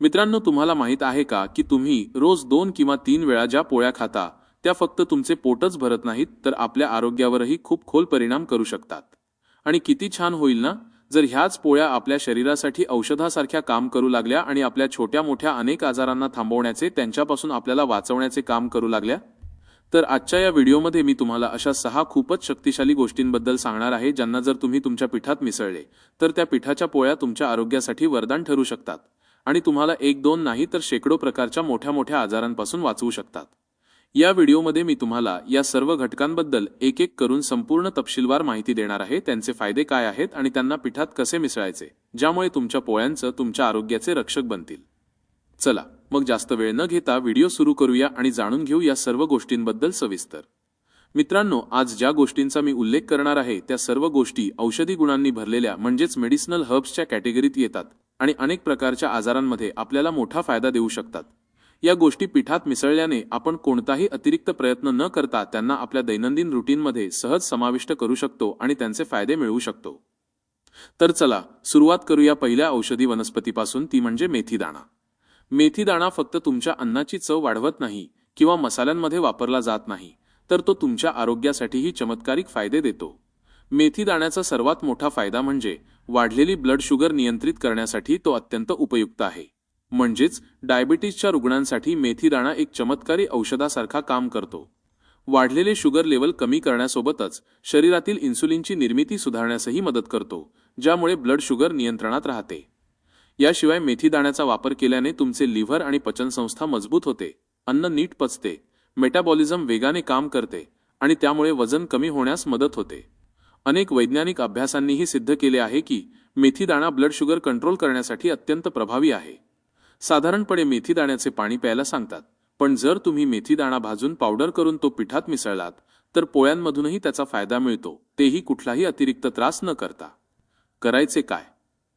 मित्रांनो तुम्हाला माहीत आहे का की तुम्ही रोज दोन किंवा तीन वेळा ज्या पोळ्या खाता त्या फक्त तुमचे पोटच भरत नाहीत तर आपल्या आरोग्यावरही खूप खोल परिणाम करू शकतात. आणि किती छान होईल ना? जर ह्याच पोळ्या आपल्या शरीरासाठी औषधासारख्या काम करू लागल्या आणि आपल्या छोट्या मोठ्या अनेक आजारांना थांबवण्याचे त्यांच्यापासून आपल्याला वाचवण्याचे काम करू लागल्या? तर आजच्या या व्हिडिओमध्ये मी तुम्हाला अशा सहा खूपच शक्तिशाली गोष्टींबद्दल सांगणार आहे ज्यांना जर तुम्ही तुमच्या पिठात मिसळले तर त्या पिठाच्या पोळ्या तुमच्या आरोग्यासाठी वरदान ठरू शकतात. आणि तुम्हाला एक दोन नाही तर शेकडो प्रकारच्या मोठ्या मोठ्या आजारांपासून वाचवू शकतात. या व्हिडिओमध्ये मी तुम्हाला या सर्व घटकांबद्दल एक एक करून संपूर्ण तपशीलवार माहिती देणार आहे त्यांचे फायदे काय आहेत आणि त्यांना पिठात कसे मिसळायचे ज्यामुळे तुमच्या पोळ्यांचं तुमच्या आरोग्याचे रक्षक बनतील. चला मग जास्त वेळ न घेता व्हिडिओ सुरू करूया आणि जाणून घेऊ या सर्व गोष्टींबद्दल सविस्तर. मित्रांनो आज ज्या गोष्टींचा मी उल्लेख करणार आहे त्या सर्व गोष्टी औषधी गुणांनी भरलेल्या म्हणजेच मेडिसिनल हर्ब्सच्या कॅटेगरीत येतात. आणि अनेक प्रकारच्या आजारांमध्ये आपल्याला मोठा फायदा देऊ शकतात. या गोष्टी पिठात मिसळल्याने आपण कोणताही अतिरिक्त प्रयत्न न करता त्यांना आपल्या दैनंदिन रुटीनमध्ये सहज समाविष्ट करू शकतो आणि त्यांचे फायदे मिळवू शकतो. तर चला सुरुवात करूया पहिल्या औषधी वनस्पतीपासून ती म्हणजे मेथी दाणा मेथी दाणा फक्त तुमच्या अन्नाची चव वाढवत नाही किंवा मसाल्यांमध्ये वापरला जात नाही तर तो तुमच्या आरोग्यासाठीही चमत्कारिक फायदे देतो. मेथी दाण्याचा सर्वात मोठा फायदा म्हणजे वाढलेली ब्लड शुगर नियंत्रित करण्यासाठी तो अत्यंत उपयुक्त आहे. म्हणजेच डायबिटीसच्या रुग्णांसाठी मेथी दाणा एक चमत्कारी औषधासारखा काम करतो. वाढलेले शुगर लेवल कमी करण्यासोबतच शरीरातील इन्सुलिनची निर्मिती सुधारण्यासही मदत करतो ज्यामुळे ब्लड शुगर नियंत्रणात राहते. याशिवाय मेथी दाण्याचा वापर केल्याने तुमचे लिव्हर आणि पचनसंस्था मजबूत होते अन्न नीट पचते मेटाबॉलिझम वेगाने काम करते आणि त्यामुळे वजन कमी होण्यास मदत होते. अनेक वैज्ञानिक अभ्यासांनीही सिद्ध केले आहे की मेथी दाणा ब्लड शुगर कंट्रोल करण्यासाठी अत्यंत प्रभावी आहे. साधारणपणे मेथी दाण्याचे पाणी प्यायला सांगतात पण जर तुम्ही मेथी दाणा भाजून पावडर करून तो पिठात मिसळलात तर पोळ्यांमधूनही त्याचा फायदा मिळतो तेही कुठलाही अतिरिक्त त्रास न करता. करायचे काय?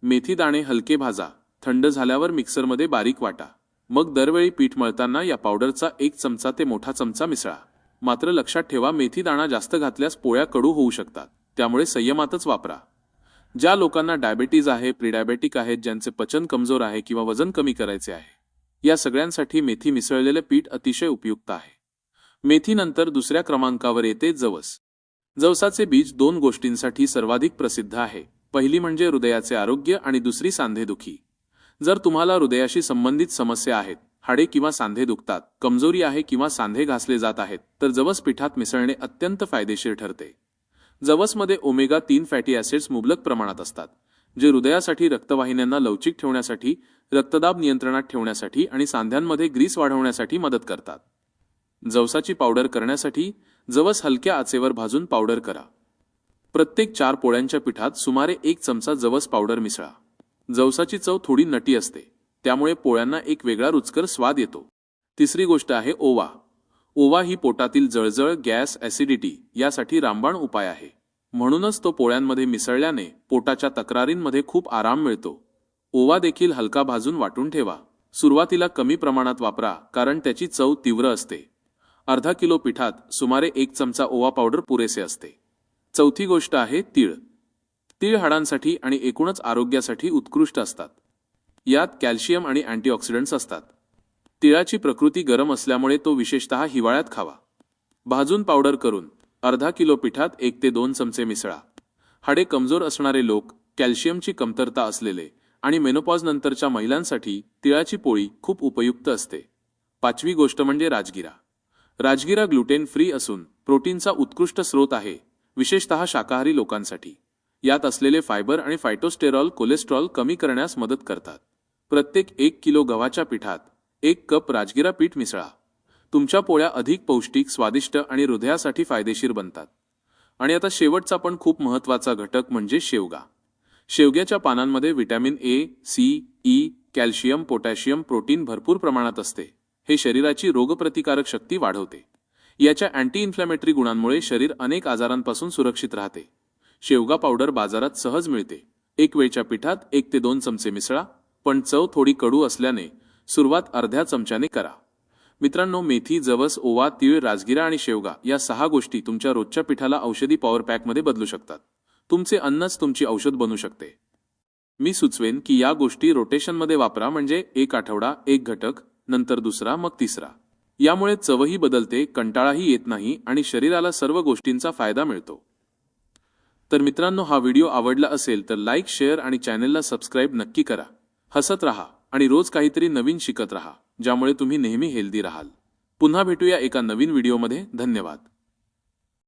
मेथी दाणे हलके भाजा थंड झाल्यावर मिक्सरमध्ये बारीक वाटा. मग दरवेळी पीठ मळताना या पावडरचा एक चमचा ते मोठा चमचा मिसळा. मात्र लक्षात ठेवा मेथी दाणा जास्त घातल्यास पोळ्या कडू होऊ शकतात. त्यामुळे संयमातच वापरा. ज्या लोकांना डायबेटीज आहे प्रिडायबेटिक आहेत ज्यांचे पचन कमजोर आहे किंवा वजन कमी करायचे आहे या सगळ्यांसाठी मेथी मिसळलेले पीठ अतिशय उपयुक्त आहे. मेथीनंतर दुसऱ्या क्रमांकावर येते जवस. जवसाचे बीज दोन गोष्टींसाठी सर्वाधिक प्रसिद्ध आहे. पहिली म्हणजे हृदयाचे आरोग्य आणि दुसरी सांधेदुखी. जर तुम्हाला हृदयाशी संबंधित समस्या आहेत हाडे किंवा सांधे दुखतात कमजोरी आहे किंवा सांधे घासले जात आहेत तर जवस पिठात मिसळणे अत्यंत फायदेशीर ठरते. जवसमध्ये ओमेगा तीन फॅटी ॲसिड्स मुबलक प्रमाणात असतात जे हृदयासाठी रक्तवाहिन्यांना लवचिक ठेवण्यासाठी रक्तदाब नियंत्रणात ठेवण्यासाठी आणि सांध्यांमध्ये ग्रीस वाढवण्यासाठी मदत करतात. जवसाची पावडर करण्यासाठी जवस हलक्या आचेवर भाजून पावडर करा. प्रत्येक चार पोळ्यांच्या पिठात सुमारे एक चमचा जवस पावडर मिसळा. जवसाची चव थोडी नटी असते त्यामुळे पोळ्यांना एक वेगळा रुचकर स्वाद येतो. तिसरी गोष्ट आहे ओवा. ओवा ही पोटातील जळजळ गॅस ॲसिडिटी यासाठी रामबाण उपाय आहे. म्हणूनच तो पोळ्यांमध्ये मिसळल्याने पोटाच्या तक्रारींमध्ये खूप आराम मिळतो. ओवा देखील हलका भाजून वाटून ठेवा. सुरुवातीला कमी प्रमाणात वापरा कारण त्याची चव तीव्र असते. अर्धा किलो पिठात सुमारे एक चमचा ओवा पावडर पुरेसे असते. चौथी गोष्ट आहे तीळ. तीळ हाडांसाठी आणि एकूणच आरोग्यासाठी उत्कृष्ट असतात. यात कॅल्शियम आणि अँटीऑक्सिडंट्स असतात. तिळाची प्रकृती गरम असल्यामुळे तो विशेषतः हिवाळ्यात खावा. भाजून पावडर करून अर्धा किलो पिठात एक ते दोन चमचे मिसळा. हाडे कमजोर असणारे लोक कॅल्शियमची कमतरता असलेले आणि मेनोपॉज नंतरच्या महिलांसाठी तिळाची पोळी खूप उपयुक्त असते. पाचवी गोष्ट म्हणजे राजगिरा. राजगिरा ग्लुटेन फ्री असून प्रोटीनचा उत्कृष्ट स्रोत आहे विशेषतः शाकाहारी लोकांसाठी. यात असलेले फायबर आणि फायटोस्टेरॉल कोलेस्ट्रॉल कमी करण्यास मदत करतात. प्रत्येक एक किलो गव्हाच्या पिठात एक कप राजगिरा पीठ मिसळा. तुमच्या पोळ्या अधिक पौष्टिक स्वादिष्ट आणि हृदयासाठी फायदेशीर बनतात. आणि आता शेवटचा पण खूप महत्त्वाचा घटक म्हणजे शेवगा. शेवग्याच्या पानांमध्ये vitamin A C E calcium potassium protein भरपूर प्रमाणात असते. हे शरीराची रोगप्रतिकारक शक्ती वाढवते. याच्या अँटी इन्फ्लॅमेटरी गुणांमुळे शरीर अनेक आजारांपासून सुरक्षित राहते. शेवगा पावडर बाजारात सहज मिळते. एक वेळच्या पिठात एक ते दोन चमचे मिसळा पण चव थोडी कडू असल्याने सुरुवात अर्ध्या चमच्याने करा. मित्रांनो मेथी जवस ओवा तीळ राजगिरा आणि शेवगा या सहा गोष्टी तुमच्या रोजच्या पिठाला औषधी पॉवर पॅकमध्ये बदलू शकतात. तुमचे अन्नच तुमची औषध बनू शकते. मी सुचवेन की या गोष्टी रोटेशनमध्ये वापरा म्हणजे एक आठवडा एक घटक नंतर दुसरा मग तिसरा. यामुळे चवही बदलते कंटाळाही येत नाही आणि शरीराला सर्व गोष्टींचा फायदा मिळतो. तर मित्रांनो हा व्हिडिओ आवडला असेल तर लाईक शेअर आणि चॅनलला सबस्क्राईब नक्की करा. हसत रहा. आणि रोज काहीतरी नवीन शिकत राहा ज्यामुळे तुम्ही नेहमी हेल्दी राहाल. पुन्हा भेटूया एका नवीन व्हिडिओमध्ये. धन्यवाद.